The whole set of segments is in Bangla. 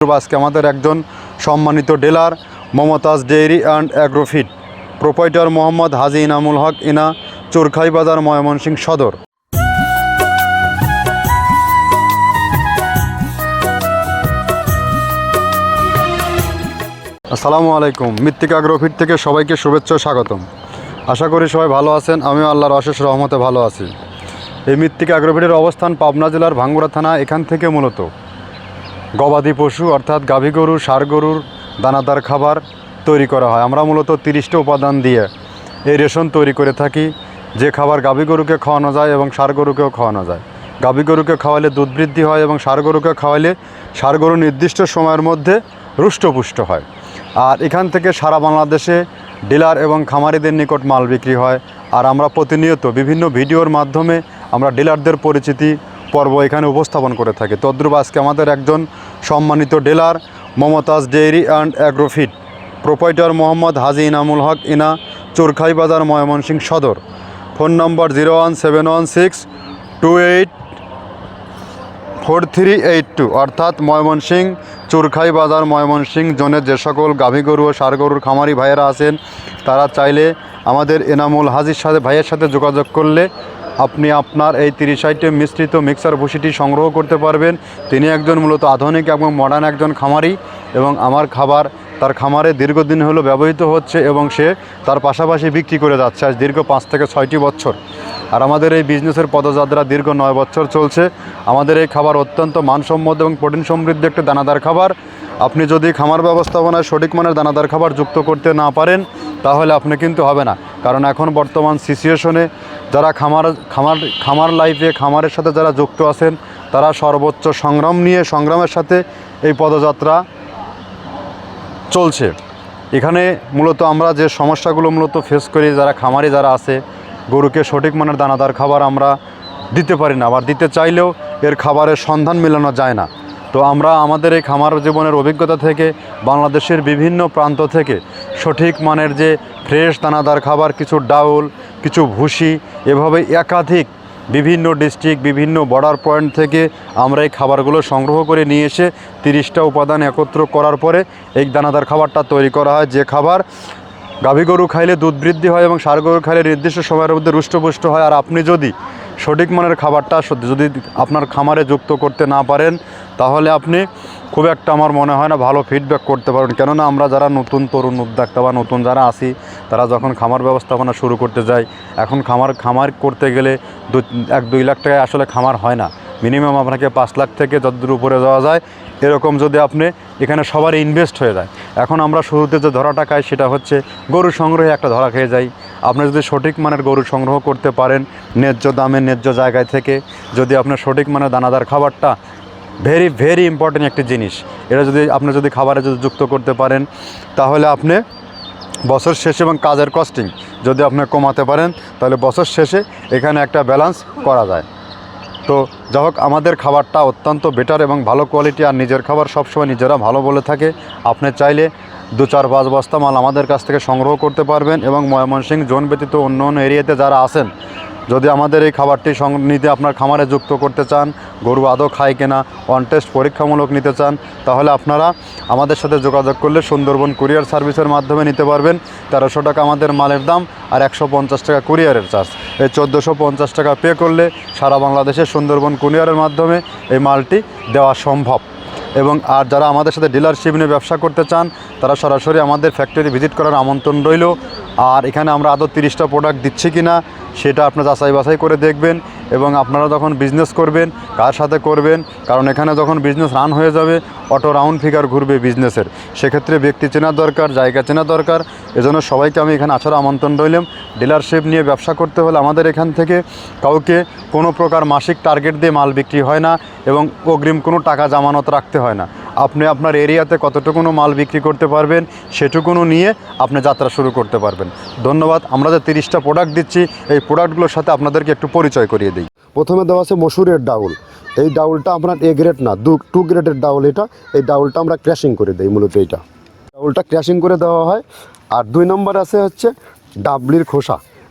আজকে আমাদের একজন সম্মানিত dealer, Momtaz dairy and Agrofit proprietor Mohammad Haji Inamul Haque, ইনা, চোরখাই বাজার, ময়মনসিংহ সদর। আসসালামু আলাইকুম। মৃত্তিকা অ্যাগ্রোফিট থেকে সবাইকে শুভেচ্ছা স্বাগতম। আশা করি সবাই ভালো আছেন। আমিও আল্লাহর অশেষ রহমতে ভালো আছি। এই মৃত্তিকা অ্যাগ্রোফিটের অবস্থান পাবনা জেলার ভাঙ্গুড়া থানা, এখান থেকে মূলত। গবাদি পশু, অর্থাৎ গাভী গরু, ষাঁড় গরুর দানাদার খাবার তৈরি করা হয়। আমরা মূলত তিরিশটা উপাদান দিয়ে এই রেশন তৈরি করে থাকি, যে খাবার গাভী গরুকে খাওয়ানো যায় এবং ষাঁড় গরুকেও খাওয়ানো যায়। গাভী গরুকে খাওয়ালে দুধ বৃদ্ধি হয় এবং ষাঁড় গরুকে খাওয়ালে ষাঁড় গরু নির্দিষ্ট সময়ের মধ্যে রুষ্টপুষ্ট হয়। আর এখান থেকে সারা বাংলাদেশে ডিলার এবং খামারিদের নিকট মাল বিক্রি হয়। আর আমরা প্রতিনিয়ত বিভিন্ন ভিডিওর মাধ্যমে আমরা ডিলারদের পরিচিতি পর্ব এখানে উপস্থাপন করে থাকে। তদ্রুপ আজকে আমাদের একজন সম্মানিত dealer Momtaz dairy and Agrofit proprietor Mohammad Haji Inamul Haque, Ina Chorkhai Bazar, Mymensingh Sadar. Phone number zero one seven one six two eight four three eight two, অর্থাৎ ময়মনসিং চুরখাই বাজার ময়মনসিং জোনের যে সকল গাভী গরু ও ষাড় গরুর খামারি ভাইয়েরা আছেন, তারা চাইলে আমাদের এনামুল হাজির সাথে, ভাইয়ের সাথে যোগাযোগ করলে আপনি আপনার এই তিরিশ আইটেম মিশ্রিত মিক্সার ভুসিটি সংগ্রহ করতে পারবেন। তিনি একজন মূলত আধুনিক এবং মডার্ন একজন খামারি এবং আমার খাবার তার খামারে দীর্ঘদিন হলো ব্যবহৃত হচ্ছে এবং সে তার পাশাপাশি বিক্রি করে যাচ্ছে আজ দীর্ঘ পাঁচ থেকে ছয়টি বছর। আর আমাদের এই বিজনেসের পদযাত্রা দীর্ঘ নয় বছর চলছে। আমাদের এই খাবার অত্যন্ত মানসম্মত এবং প্রোটিন সমৃদ্ধ একটি দানাদার খাবার। আপনি যদি খামার ব্যবস্থাপনায় সঠিক মানের দানাদার খাবার যুক্ত করতে না পারেন, তাহলে আপনি কিন্তু হবে না। কারণ এখন বর্তমান সিচুয়েশনে যারা খামার খামার খামার লাইফে খামারের সাথে যারা যুক্ত আছেন, তারা সর্বোচ্চ সংগ্রাম নিয়ে, সংগ্রামের সাথে এই পদযাত্রা চলছে। এখানে মূলত আমরা যে সমস্যাগুলো মূলত ফেস করি, যারা খামারি যারা আছে, গরুকে সঠিক মানের দানাদার খাবার আমরা দিতে পারি না, আবার দিতে চাইলেও এর খাবারের সন্ধান মেলানো যায় না। তো আমরা আমাদের এই খামার জীবনের অভিজ্ঞতা থেকে, বাংলাদেশের বিভিন্ন প্রান্ত থেকে সঠিক মানের যে ফ্রেশ দানাদার খাবার, কিছু ডাউল, কিছু ভুসি, এভাবে একাধিক বিভিন্ন ডিস্ট্রিক্ট, বিভিন্ন বর্ডার পয়েন্ট থেকে আমরা এই খাবারগুলো সংগ্রহ করে নিয়ে এসে তিরিশটা উপাদান একত্র করার পরে এই দানাদার খাবারটা তৈরি করা হয়। যে খাবার গাভী গরু খাইলে দুধ বৃদ্ধি হয় এবং সার গরু খাইলে নির্দিষ্ট সময়ের মধ্যে রুষ্টপুষ্ট হয়। আর আপনি যদি সঠিক মানের খাবারটা যদি আপনার খামারে যুক্ত করতে না পারেন তাহলে আপনি খুব একটা আমার মনে হয় না ভালো ফিডব্যাক করতে পারবেন। কেননা আমরা যারা নতুন তরুণ উদ্যোক্তা বা নতুন যারা আসি তারা যখন খামার ব্যবস্থাপনা শুরু করতে যায়, এখন খামার খামার করতে গেলে দু, এক, দুই লাখ টাকায় আসলে খামার হয় না। মিনিমাম আপনাকে পাঁচ লাখ থেকে যতদূর উপরে যাওয়া যায়, এরকম যদি আপনি এখানে সবার ইনভেস্ট হয়ে যায়। এখন আমরা শুরুতে যে ধরাটা খাই, সেটা হচ্ছে গরু সংগ্রহে একটা ধরা খেয়ে যাই। আপনি যদি সঠিক মানের গরু সংগ্রহ করতে পারেন, ন্যায্য দামে, ন্যায্য জায়গায় থেকে, যদি আপনার সঠিক মানের দানাদার খাবারটা ভেরি ভেরি ইম্পর্টেন্ট একটি জিনিস। এটা যদি আপনি যদি খাবারে যদি যুক্ত করতে পারেন, তাহলে আপনি বছর শেষে এবং কাজের কস্টিং যদি আপনি কমাতে পারেন, তাহলে বছর শেষে এখানে একটা ব্যালেন্স করা যায়। তো যাই হোক, আমাদের খাবারটা অত্যন্ত বেটার এবং ভালো কোয়ালিটি আর নিজের খাবার সবসময় নিজেরা ভালো বলে থাকে। আপনি চাইলে দু চার পাঁচ বস্তা মাল আমাদের কাছ থেকে সংগ্রহ করতে পারবেন এবং ময়মনসিংহ জোন ব্যতীত অন্য অন্য এরিয়াতে যারা আছেন যদি আমাদের এই খাবারটি সং নিতে আপনার খামারে যুক্ত করতে চান, গরু আদৌ খায় কিনা অন টেস্ট পরীক্ষামূলক নিতে চান, তাহলে আপনারা আমাদের সাথে যোগাযোগ করলে সুন্দরবন কুরিয়ার সার্ভিসের মাধ্যমে নিতে পারবেন। তেরোশো টাকা আমাদের মালের দাম আর একশো পঞ্চাশ টাকা কুরিয়ারের চার্জ। এই চোদ্দোশো পঞ্চাশ টাকা পে করলে সারা বাংলাদেশের সুন্দরবন কুরিয়ারের মাধ্যমে এই মালটি দেওয়া সম্ভব। এবং আর যারা আমাদের সাথে ডিলারশিপ নিয়ে ব্যবসা করতে চান, তারা সরাসরি আমাদের ফ্যাক্টরি ভিজিট করার আমন্ত্রণ রইল। আর এখানে আমরা আদৌ তিরিশটা প্রোডাক্ট দিচ্ছি কি না সেটা আপনার যাচাই বাছাই করে দেখবেন এবং আপনারা যখন বিজনেস করবেন, কার সাথে করবেন, কারণ এখানে যখন বিজনেস রান হয়ে যাবে অটো রাউন্ড ফিগার ঘুরবে বিজনেসের সেক্ষেত্রে ব্যক্তি চেনা দরকার, জায়গা চেনা দরকার, এজন্য সবাইকে আমি এখানে আসার আমন্ত্রণ রইলাম। ডিলারশিপ নিয়ে ব্যবসা করতে হলে আমাদের এখান থেকে কাউকে কোনো প্রকার মাসিক টার্গেট দিয়ে মাল বিক্রি হয় না এবং অগ্রিম কোনো টাকা জামানত রাখতে হয় না। আপনি আপনার এরিয়াতে কতটুকুনো মাল বিক্রি করতে পারবেন, সেটুকুনো নিয়ে আপনি যাত্রা শুরু করতে পারবেন। ধন্যবাদ, আমরা যে তিরিশটা প্রোডাক্ট দিচ্ছি, এই প্রোডাক্টগুলোর সাথে আপনাদেরকে একটু পরিচয় করিয়ে দিই। প্রথমে দেওয়া আছে মসুরের ডাউল। এই ডাউলটা আপনার এ গ্রেড না, দু টু গ্রেডের ডাউল এটা, এই ডাউলটা আমরা ক্র্যাশিং করে দিই মূলত এইটা। ডাউলটা ক্র্যাশিং করে দেওয়া হয়, আর দুই নম্বর আছে হচ্ছে ডাবলির খোসা।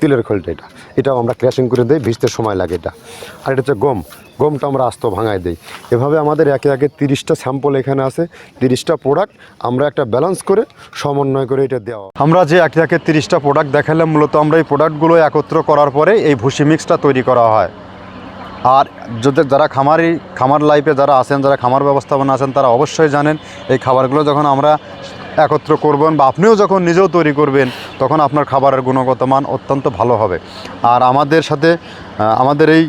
তিলের খোলটা এটা। এটাও আমরা ক্র্যাশিং করে দিই, ভিজতে সময় লাগে এটা। আর এটা হচ্ছে গম। গমটা আমরা আস্ত ভাঙায় দিই। এভাবে আমাদের একে একে তিরিশটা স্যাম্পল এখানে আছে, তিরিশটা প্রোডাক্ট আমরা একটা ব্যালেন্স করে, সমন্বয় করে এটা দেওয়া। আমরা যে একে একে তিরিশটা প্রোডাক্ট দেখালাম, মূলত আমরা এই প্রোডাক্টগুলো একত্র করার পরে এই ভুসি মিক্সটা তৈরি করা হয়। আর যদি যারা খামারি, খামার লাইফে যারা আছেন, যারা খামার ব্যবস্থাপনা আছেন, তারা অবশ্যই জানেন, এই খাবারগুলো যখন আমরা একত্র করবেন বা আপনিও যখন নিজেও তৈরি করবেন, তখন আপনার খাবারের গুণগত মান অত্যন্ত ভালো হবে। আর আমাদের সাথে আমাদের এই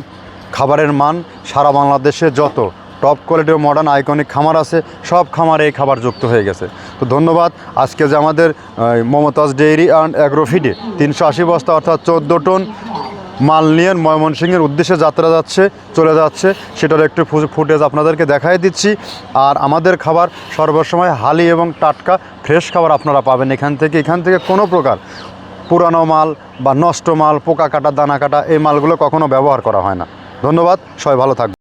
খাবারের মান সারা বাংলাদেশে যত টপ কোয়ালিটির মডার্ন আইকনিক খামার আছে, সব খামারে এই খাবার যুক্ত হয়ে গেছে। তো ধন্যবাদ। আজকে যে আমাদের মমতাজ ডেইরি অ্যান্ড অ্যাগ্রোফিডে তিনশো আশি বস্তা অর্থাৎ চোদ্দ টন মাল নিয়ে ময়মনসিংহের উদ্দেশ্যে যাত্রা যাচ্ছে, চলে যাচ্ছে। সেটার একটু ফুটেজ আপনাদেরকে দেখাই দিচ্ছি। আর আমাদের খাবার সর্বসময় হালি এবং টাটকা, ফ্রেশ খাবার আপনারা পাবেন এখান থেকে। এখান থেকে কোনো প্রকার পুরানো মাল বা নষ্ট মাল, পোকা কাটা, দানা কাটা, এই মালগুলো কখনো ব্যবহার করা হয় না। ধন্যবাদ, সবাই ভালো থাকবে